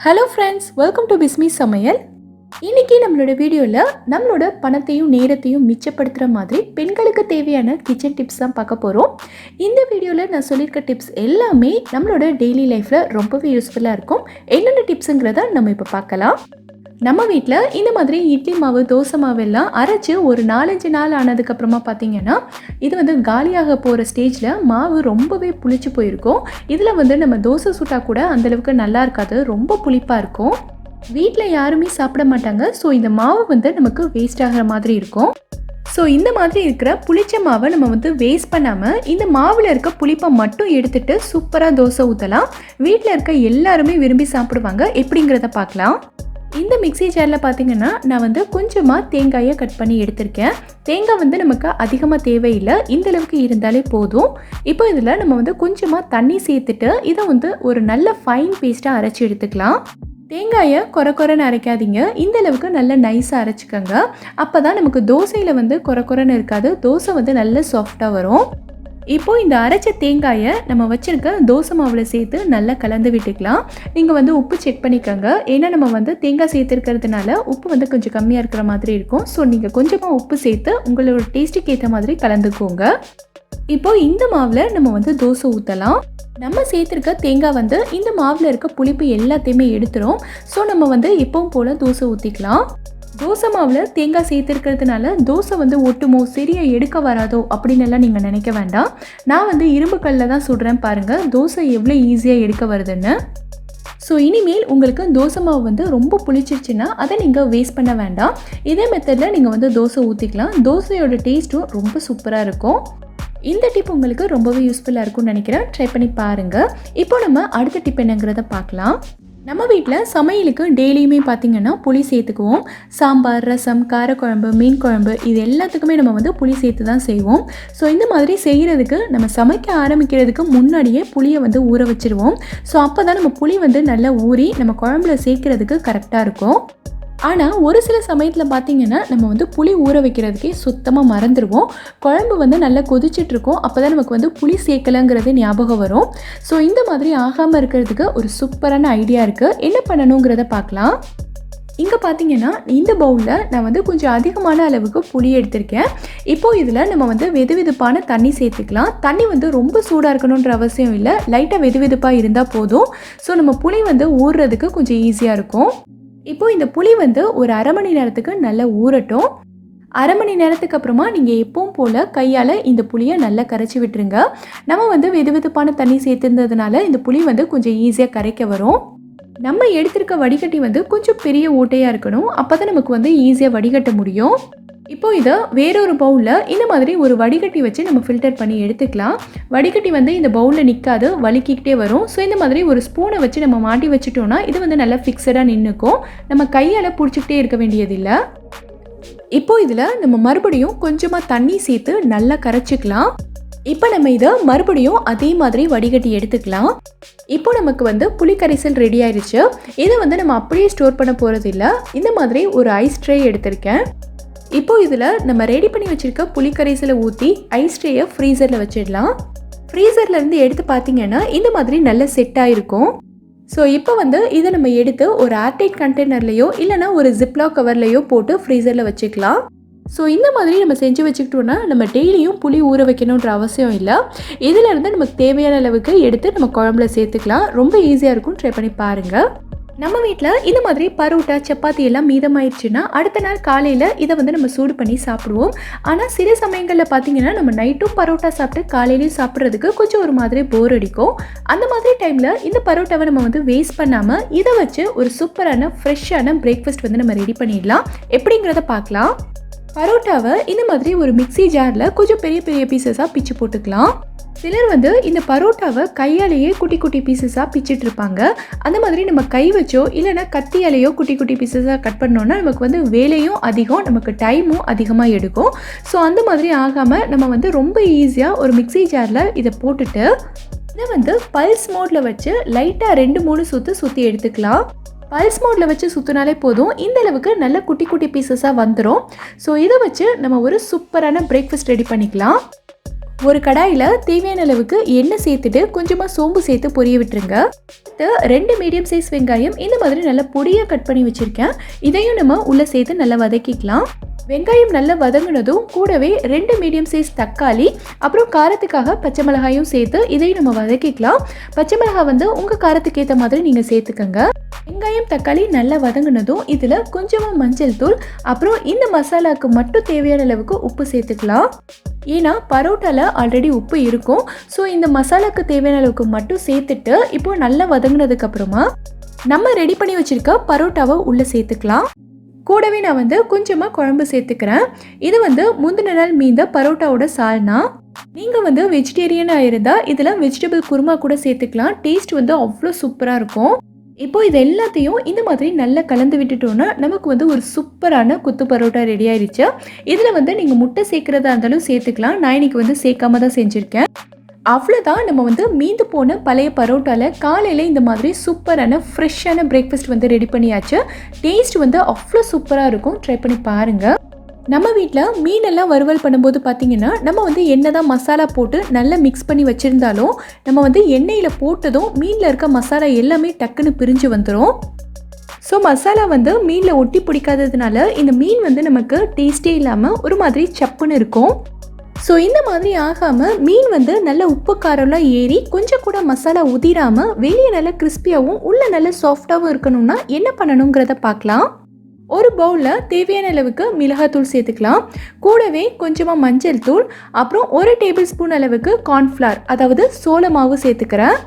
Hello friends welcome to Bismi சமையல் இன்னைக்கு நம்மளோட வீடியோவில் நம்மளோட பணத்தையும் நேரத்தையும் மிச்சப்படுத்துகிற மாதிரி பெண்களுக்கு தேவையான கிச்சன் டிப்ஸ் தான் பார்க்க போகிறோம் இந்த வீடியோவில் நான் சொல்லியிருக்க டிப்ஸ் எல்லாமே நம்மளோட டெய்லி லைஃப்பில் ரொம்பவே யூஸ்ஃபுல்லாக இருக்கும். என்னென்ன டிப்ஸுங்கிறத நம்ம இப்போ பார்க்கலாம். நம்ம வீட்டில் இந்த மாதிரி இட்லி மாவு தோசை மாவு எல்லாம் அரைச்சி ஒரு நாலஞ்சு நாள் ஆனதுக்கப்புறமா பார்த்தீங்கன்னா இது வந்து காலியாக போகிற ஸ்டேஜில் மாவு ரொம்பவே புளிச்சு போயிருக்கும். இதில் வந்து நம்ம தோசை சுட்டால் கூட அந்தளவுக்கு நல்லா இருக்காது ரொம்ப புளிப்பாக இருக்கும். வீட்டில் யாருமே சாப்பிட மாட்டாங்க ஸோ இந்த மாவு வந்து நமக்கு வேஸ்ட் ஆகிற மாதிரி இருக்கும். ஸோ இந்த மாதிரி இருக்கிற புளிச்ச மாவை நம்ம வந்து வேஸ்ட் பண்ணாமல் இந்த மாவில் இருக்க புளிப்பை மட்டும் எடுத்துட்டு சூப்பராக தோசை ஊற்றலாம் வீட்டில் இருக்க எல்லாருமே விரும்பி சாப்பிடுவாங்க எப்படிங்கிறத பார்க்கலாம். இந்த மிக்ஸி ஜாரில் பார்த்தீங்கன்னா நான் வந்து கொஞ்சமாக தேங்காயை கட் பண்ணி எடுத்திருக்கேன். தேங்காய் வந்து நமக்கு அதிகமாக தேவையில்லை. இந்த அளவுக்கு இருந்தாலே போதும். இப்போ இதில் நம்ம வந்து கொஞ்சமாக தண்ணி சேர்த்துட்டு இதை வந்து ஒரு நல்ல ஃபைன் பேஸ்ட்டாக அரைச்சி எடுத்துக்கலாம். தேங்காயை குறை குறைன்னு அரைக்காதீங்க. இந்த அளவுக்கு நல்ல நைஸாக அரைச்சிக்கோங்க. அப்போ தான் நமக்கு தோசையில் வந்து குறை குறைன்னு இருக்காது. தோசை வந்து நல்ல சாஃப்டாக வரும். இப்போ இந்த அரைச்ச தேங்காயை நம்ம வச்சிருக்க தோசை மாவில் சேர்த்து நல்லா கலந்து விட்டுக்கலாம். நீங்கள் வந்து உப்பு செக் பண்ணிக்கோங்க. ஏன்னா நம்ம வந்து தேங்காய் சேர்த்துருக்கிறதுனால உப்பு வந்து கொஞ்சம் கம்மியாக இருக்கிற மாதிரி இருக்கும். ஸோ நீங்கள் கொஞ்சமாக உப்பு சேர்த்து உங்களோட டேஸ்ட்டுக்கு ஏற்ற மாதிரி கலந்துக்கோங்க. இப்போ இந்த மாவில் நம்ம வந்து தோசை ஊற்றலாம் நம்ம சேர்த்துருக்க தேங்காய் வந்து இந்த மாவில் இருக்க புளிப்பு எல்லாத்தையுமே எடுத்துரும். ஸோ நம்ம வந்து எப்பவும் போல் தோசை ஊற்றிக்கலாம் தோசை மாவில் தேங்காய் சேர்த்துருக்கிறதுனால தோசை வந்து ஒட்டுமோ சரியா எடுக்க வராதோ அப்படின்னு எல்லாம் நீங்கள் நினைக்க வேண்டாம். நான் வந்து இரும்பு கல்லில் தான் சுடுறேன் பாருங்கள் தோசை எவ்வளோ ஈஸியாக எடுக்க வருதுன்னு. ஸோ இனிமேல் உங்களுக்கு தோசை மாவு வந்து ரொம்ப புளிச்சிருச்சுன்னா அதை நீங்கள் வேஸ்ட் பண்ண வேண்டாம். இதே மெத்தடில் நீங்கள் வந்து தோசை ஊற்றிக்கலாம் தோசையோட டேஸ்ட்டும் ரொம்ப சூப்பராக இருக்கும். இந்த டிப் உங்களுக்கு ரொம்பவே யூஸ்ஃபுல்லாக இருக்கும்னு நினைக்கிறேன். ட்ரை பண்ணி பாருங்கள் இப்போ நம்ம அடுத்த டிப் என்னங்கிறத பார்க்கலாம். நம்ம வீட்டில் சமையலுக்கு டெய்லியுமே பார்த்திங்கன்னா புளி சேர்த்துக்குவோம். சாம்பார் ரசம் காரக்குழம்பு மீன் குழம்பு இது எல்லாத்துக்குமே நம்ம வந்து புளி சேர்த்து தான் செய்வோம். ஸோ இந்த மாதிரி செய்கிறதுக்கு நம்ம சமைக்க ஆரம்பிக்கிறதுக்கு முன்னாடியே புளியை வந்து ஊற வச்சுருவோம். ஸோ அப்போ தான் நம்ம புளி வந்து நல்லா ஊறி நம்ம குழம்புல சேர்க்குறதுக்கு கரெக்டாக இருக்கும். ஆனால் ஒரு சில சமயத்தில் பார்த்திங்கன்னா நம்ம வந்து புளி ஊற வைக்கிறதுக்கே சுத்தமாக மறந்துடுவோம் குழம்பு வந்து நல்லா கொதிச்சிட்ருக்கோம். அப்போ தான் நமக்கு வந்து புளி சேர்க்கலைங்கிறது ஞாபகம் வரும். ஸோ இந்த மாதிரி ஆகாமல் இருக்கிறதுக்கு ஒரு சூப்பரான ஐடியா இருக்குது என்ன பண்ணணுங்கிறத பார்க்கலாம் இங்கே பார்த்தீங்கன்னா இந்த பவுலில் நான் வந்து கொஞ்சம் அதிகமான அளவுக்கு புளி எடுத்திருக்கேன். இப்போது இதில் நம்ம வந்து வெது வெதுப்பான தண்ணி சேர்த்துக்கலாம். தண்ணி வந்து ரொம்ப சூடாக இருக்கணுன்ற அவசியம் இல்லை. லைட்டாக வெது வெதுப்பாக இருந்தால் போதும். ஸோ நம்ம புளி வந்து ஊறுறதுக்கு கொஞ்சம் ஈஸியாக இருக்கும். இப்போது இந்த புளி வந்து ஒரு அரை மணி நேரத்துக்கு நல்லா ஊறட்டும். அரை மணி நேரத்துக்கு அப்புறமா நீங்கள் எப்பவும் போல் கையால் இந்த புளியை நல்லா கரைச்சி விட்டுருங்க. நம்ம வந்து வெது வெதுப்பான தண்ணி சேர்த்துருந்ததுனால இந்த புளி வந்து கொஞ்சம் ஈஸியாக கரைக்க வரும். நம்ம எடுத்திருக்க வடிகட்டி வந்து கொஞ்சம் பெரிய ஓட்டையாக இருக்கணும். அப்போ தான் நமக்கு வந்து ஈஸியாக வடிகட்ட முடியும். இப்போ இதை வேறொரு பவுலில் இந்த மாதிரி ஒரு வடிகட்டி வச்சு நம்ம ஃபில்டர் பண்ணி எடுத்துக்கலாம். வடிகட்டி வந்து இந்த பவுலில் நிற்காது வலிக்கிக்கிட்டே வரும். ஸோ இந்த மாதிரி ஒரு ஸ்பூனை வச்சு நம்ம மாட்டி வச்சுட்டோம்னா இது வந்து நல்லா ஃபிக்ஸடாக நின்றுக்கும் நம்ம கையால் பிடிச்சிக்கிட்டே இருக்க வேண்டியதில்லை. இப்போ இதில் நம்ம மறுபடியும் கொஞ்சமாக தண்ணி சேர்த்து நல்லா கரைச்சிக்கலாம். இப்போ நம்ம இதை மறுபடியும் அதே மாதிரி வடிகட்டி எடுத்துக்கலாம். இப்போ நமக்கு வந்து புளி கரைசல் ரெடி ஆயிடுச்சு இதை வந்து நம்ம அப்படியே ஸ்டோர் பண்ண போகிறது இல்லை இந்த மாதிரி ஒரு ஐஸ் ட்ரே எடுத்திருக்கேன். இப்போ இதில் நம்ம ரெடி பண்ணி வச்சுருக்க புளி கரைசலை ஊற்றி ஐஸ் ட்ரேயை ஃப்ரீசரில் வச்சிடலாம். ஃப்ரீசர்லேருந்து எடுத்து பார்த்தீங்கன்னா இந்த மாதிரி நல்ல செட் ஆகிருக்கும் ஸோ இப்போ வந்து இதை நம்ம எடுத்து ஒரு ஏர்டைட் கண்டெய்னர்லேயோ இல்லைனா ஒரு ஜிப்லாக் கவர்லேயோ போட்டு ஃப்ரீசரில் வச்சுக்கலாம். ஸோ இந்த மாதிரி நம்ம செஞ்சு வச்சுக்கிட்டோன்னா நம்ம டெய்லியும் புளி ஊற வைக்கணுன்ற அவசியம் இல்லை. இதிலேருந்து நமக்கு தேவையான அளவுக்கு எடுத்து நம்ம குழம்புல சேர்த்துக்கலாம். ரொம்ப ஈஸியாக இருக்கும். ட்ரை பண்ணி பாருங்கள் நம்ம வீட்டில் இந்த மாதிரி பரோட்டா சப்பாத்தி எல்லாம் மீதமாயிடுச்சுன்னா அடுத்த நாள் காலையில் இதை வந்து நம்ம சூடு பண்ணி சாப்பிடுவோம். ஆனால் சில சமயங்களில் பார்த்தீங்கன்னா நம்ம நைட்டும் பரோட்டா சாப்பிட்டு காலையிலையும் சாப்பிட்றதுக்கு கொஞ்சம் ஒரு மாதிரி போர் அடிக்கும். அந்த மாதிரி டைமில் இந்த பரோட்டாவை நம்ம வந்து வேஸ்ட் பண்ணாமல் இதை வச்சு ஒரு சூப்பரான ஃப்ரெஷ்ஷான பிரேக்ஃபாஸ்ட் வந்து நம்ம ரெடி பண்ணிடலாம். எப்படிங்கிறத பார்க்கலாம். பரோட்டாவை இந்த மாதிரி ஒரு மிக்சி ஜாரில் கொஞ்சம் பெரிய பெரிய பீசஸாக பிச்சு போட்டுக்கலாம். சிலர் வந்து இந்த பரோட்டாவை கையாலேயே குட்டி குட்டி பீசஸாக பிச்சுட்டு இருப்பாங்க. அந்த மாதிரி நம்ம கை வச்சோ இல்லைன்னா கத்தியாலேயோ குட்டி குட்டி பீசஸாக கட் பண்ணோன்னா நமக்கு வந்து வேலையும் அதிகம் நமக்கு டைமும் அதிகமாக எடுக்கும். ஸோ அந்த மாதிரி ஆகாமல் நம்ம வந்து ரொம்ப ஈஸியாக ஒரு மிக்ஸி ஜாரில் இதை போட்டுட்டு இதை வந்து பல்ஸ் மோடில் வச்சு லைட்டாக ரெண்டு மூணு சுற்று சுற்றி எடுத்துக்கலாம். பல்ஸ் மோடில் வச்சு சுற்றினாலே போதும். இந்த அளவுக்கு நல்ல குட்டி குட்டி பீசஸாக வந்துடும் ஸோ இதை வச்சு நம்ம ஒரு சூப்பரான பிரேக்ஃபாஸ்ட் ரெடி பண்ணிக்கலாம். ஒரு கடாயில் தேவையான அளவுக்கு எண்ணெய் சேர்த்துட்டு கொஞ்சமாக சோம்பு சேர்த்து பொரிய விட்டுருங்க. ரெண்டு மீடியம் சைஸ் வெங்காயம் இந்த மாதிரி நல்லா பொடியாக கட் பண்ணி வச்சுருக்கேன். இதையும் நம்ம உள்ளே சேர்த்து நல்லா வதக்கிக்கலாம். வெங்காயம் நல்லா வதங்கினதும் கூடவே ரெண்டு மீடியம் சைஸ் தக்காளி அப்புறம் காரத்துக்காக பச்சை மிளகாயும் சேர்த்து இதையும் நம்ம வதக்கிக்கலாம். பச்சை மிளகாய் வந்து உங்கள் காரத்துக்கு ஏற்ற மாதிரி நீங்கள் சேர்த்துக்கங்க. வெங்காயம் தக்காளி நல்லா வதங்கினதும் இதில் கொஞ்சமாக மஞ்சள் தூள் அப்புறம் இந்த மசாலாவுக்கு மட்டும் தேவையான அளவுக்கு உப்பு சேர்த்துக்கலாம். ஏன்னா பரோட்டாவில் ஆல்ரெடி உப்பு இருக்கும். ஸோ இந்த மசாலாவுக்கு தேவையான அளவுக்கு மட்டும் சேர்த்துட்டு இப்போ நல்லா வதங்கினதுக்கு அப்புறமா நம்ம ரெடி பண்ணி வச்சிருக்க பரோட்டாவை உள்ளே சேர்த்துக்கலாம். கூடவே நான் வந்து கொஞ்சமாக குழம்பு சேர்த்துக்கிறேன். இது வந்து முந்தின நாள் மீந்த பரோட்டாவோட சால்னா. நீங்கள் வந்து வெஜிடேரியனாக இருந்தால் இதில் வெஜிடபிள் குருமா கூட சேர்த்துக்கலாம். டேஸ்ட் வந்து அவ்வளோ சூப்பராக இருக்கும். இப்போ இது எல்லாத்தையும் இந்த மாதிரி நல்லா கலந்து விட்டுட்டோன்னா நமக்கு வந்து ஒரு சூப்பரான குத்து பரோட்டா ரெடி ஆயிடுச்சு. இதில் வந்து நீங்கள் முட்டை சேர்க்குறதா இருந்தாலும் சேர்த்துக்கலாம். நான் இன்னைக்கு வந்து சேர்க்காம தான் செஞ்சுருக்கேன். அவ்வளோதான் நம்ம வந்து மீந்து போன பழைய பரோட்டாவில் காலையில் இந்த மாதிரி சூப்பரான ஃப்ரெஷ்ஷான பிரேக்ஃபாஸ்ட் வந்து ரெடி பண்ணியாச்சு. டேஸ்ட் வந்து அவ்வளோ சூப்பராக இருக்கும். ட்ரை பண்ணி பாருங்கள் நம்ம வீட்டில் மீனெல்லாம் வறுவல் பண்ணும்போது பார்த்தீங்கன்னா நம்ம வந்து என்ன தான் மசாலா போட்டு நல்லா மிக்ஸ் பண்ணி வச்சுருந்தாலும் நம்ம வந்து எண்ணெயில் போட்டதும் மீனில் இருக்க மசாலா எல்லாமே டக்குன்னு பிரிஞ்சு வந்துடும் ஸோ மசாலா வந்து மீனில் ஒட்டி பிடிக்காததுனால இந்த மீன் வந்து நமக்கு டேஸ்டே இல்லாமல் ஒரு மாதிரி சப்புன்னு இருக்கும். ஸோ இந்த மாதிரி ஆகாமல் மீன் வந்து நல்ல உப்பு காரம்லாம் ஏறி கொஞ்சம் கூட மசாலா உதிராமல் வெளியே நல்லா கிறிஸ்பியாகவும் உள்ளே நல்ல சாஃப்டாகவும் இருக்கணும்னா என்ன பண்ணணுங்கிறத பார்க்கலாம் ஒரு பவுலில் தேவையான அளவுக்கு மிளகாத்தூள் சேர்த்துக்கலாம். கூடவே கொஞ்சமாக மஞ்சள் தூள் அப்புறம் ஒரு டேபிள் ஸ்பூன் அளவுக்கு கார்ன்ஃப்ளவர் அதாவது சோள மாவு சேர்த்துக்கிறேன்.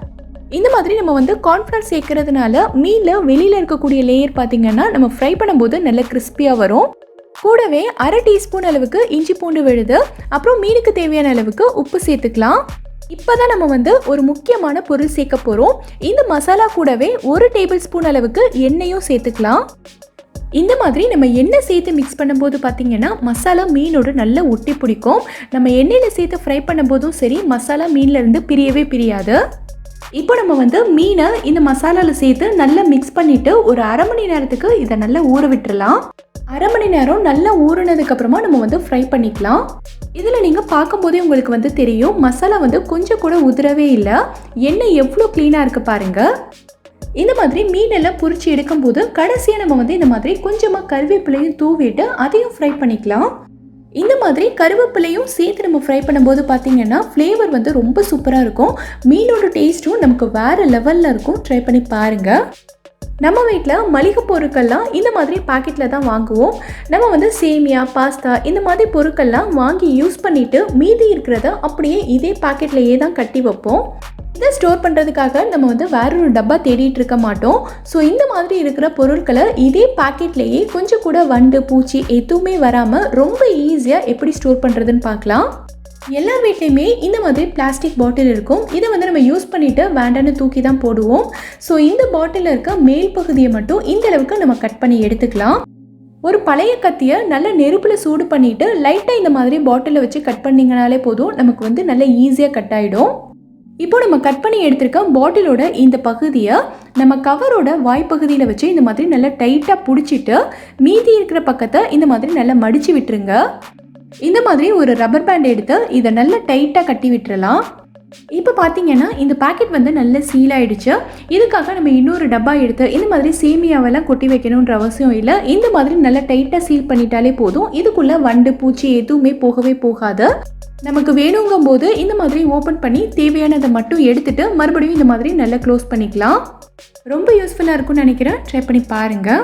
இந்த மாதிரி நம்ம வந்து கார்ன்ஃப்ளவர் சேர்க்கறதுனால மீனில் வெளியில் இருக்கக்கூடிய லேயர் பார்த்திங்கன்னா நம்ம ஃப்ரை பண்ணும்போது நல்ல கிறிஸ்பியாக வரும். கூடவே அரை டீஸ்பூன் அளவுக்கு இஞ்சி பூண்டு விழுது அப்புறம் மீனுக்கு தேவையான அளவுக்கு உப்பு சேர்த்துக்கலாம். இப்போ தான் நம்ம வந்து ஒரு முக்கியமான பொருள் சேர்க்க போகிறோம் இந்த மசாலா கூடவே ஒரு டேபிள் ஸ்பூன் அளவுக்கு எண்ணெயும் சேர்த்துக்கலாம். இந்த மாதிரி நம்ம எண்ணெய் சேர்த்து மிக்ஸ் பண்ணும்போது பார்த்தீங்கன்னா மசாலா மீனோட நல்லா ஒட்டி பிடிக்கும். நம்ம எண்ணெயில் சேர்த்து ஃப்ரை பண்ணும்போதும் சரி மசாலா மீன்லேருந்து பிரியவே பிரியாது. இப்போ நம்ம வந்து மீனை இந்த மசாலாவில் சேர்த்து நல்லா மிக்ஸ் பண்ணிவிட்டு ஒரு அரை மணி நேரத்துக்கு இதை நல்லா ஊற விட்டுறலாம். அரை மணி நேரம் நல்லா ஊறினதுக்கப்புறமா நம்ம வந்து ஃப்ரை பண்ணிக்கலாம். இதில் நீங்கள் பார்க்கும்போதே உங்களுக்கு வந்து தெரியும் மசாலா வந்து கொஞ்சம் கூட உதிரவே இல்லை. எண்ணெய் எவ்வளோ க்ளீனாக இருக்குது பாருங்கள் இந்த மாதிரி மீன் எல்லாம் எடுக்கும் எடுக்கும்போது கடைசியாக நம்ம வந்து இந்த மாதிரி கொஞ்சமாக கருவேப்பிலையும் தூவிட்டு அதையும் ஃப்ரை பண்ணிக்கலாம். இந்த மாதிரி கருவேப்பிலையும் சேர்த்து நம்ம ஃப்ரை பண்ணும்போது பார்த்தீங்கன்னா ஃப்ளேவர் வந்து ரொம்ப சூப்பராக இருக்கும். மீனோட டேஸ்ட்டும் நமக்கு வேறு லெவலில் இருக்கும். ட்ரை பண்ணி பாருங்கள் நம்ம வீட்டில் மளிகை பொருட்கள்லாம் இந்த மாதிரி பாக்கெட்டில் தான் வாங்குவோம். நம்ம வந்து சேமியா பாஸ்தா இந்த மாதிரி பொருட்கள்லாம் வாங்கி யூஸ் பண்ணிவிட்டு மீதி இருக்கிறத அப்படியே இதே பாக்கெட்லேயே தான் கட்டி வைப்போம். இதை ஸ்டோர் பண்ணுறதுக்காக நம்ம வந்து வேற ஒரு டப்பா தேடிட்டு இருக்க மாட்டோம். ஸோ இந்த மாதிரி இருக்கிற பொருட்களை இதே பாக்கெட்லேயே கொஞ்சம் கூட வண்டு பூச்சி எதுவுமே வராமல் ரொம்ப ஈஸியாக எப்படி ஸ்டோர் பண்ணுறதுன்னு பார்க்கலாம். எல்லார் வீட்லேயுமே இந்த மாதிரி பிளாஸ்டிக் பாட்டில் இருக்கும். இதை வந்து நம்ம யூஸ் பண்ணிவிட்டு வேண்டான்னு தூக்கி தான் போடுவோம். ஸோ இந்த பாட்டிலில் இருக்க மேல் பகுதியை மட்டும் இந்த அளவுக்கு நம்ம கட் பண்ணி எடுத்துக்கலாம். ஒரு பழைய கத்தியை நல்ல நெருப்பில் சூடு பண்ணிவிட்டு லைட்டாக இந்த மாதிரி பாட்டிலில் வச்சு கட் பண்ணிங்கனாலே போதும் நமக்கு வந்து நல்ல ஈஸியாக கட் ஆகிடும் இப்போ நம்ம கட் பண்ணி எடுத்திருக்க பாட்டிலோட இந்த பகுதியை நம்ம கவரோட வாய்ப்பகுதியில் வச்சு இந்த மாதிரி நல்லா டைட்டாக பிடிச்சிட்டு மீதி இருக்கிற பக்கத்தை இந்த மாதிரி நல்லா மடித்து விட்டுருங்க. இந்த மாதிரி ஒரு ரப்பர் பேண்ட் எடுத்து இதை நல்லா டைட்டாக கட்டி விட்டுறலாம். இப்போ பார்த்தீங்கன்னா இந்த பாக்கெட் வந்து நல்ல சீல் ஆயிடுச்சு. இதுக்காக நம்ம இன்னொரு டப்பா எடுத்து இந்த மாதிரி சேமியாவெல்லாம் கொட்டி வைக்கணுன்ற அவசியம் இல்லை. இந்த மாதிரி நல்லா டைட்டாக சீல் பண்ணிட்டாலே போதும். இதுக்குள்ளே வண்டு பூச்சி எதுவுமே போகவே போகாது. நமக்கு வேணுங்கும் போது இந்த மாதிரி ஓப்பன் பண்ணி தேவையானதை மட்டும் எடுத்துட்டு மறுபடியும் இந்த மாதிரி நல்லா க்ளோஸ் பண்ணிக்கலாம். ரொம்ப யூஸ்ஃபுல்லாக இருக்கும்னு நினைக்கிறேன். ட்ரை பண்ணி பாருங்கள்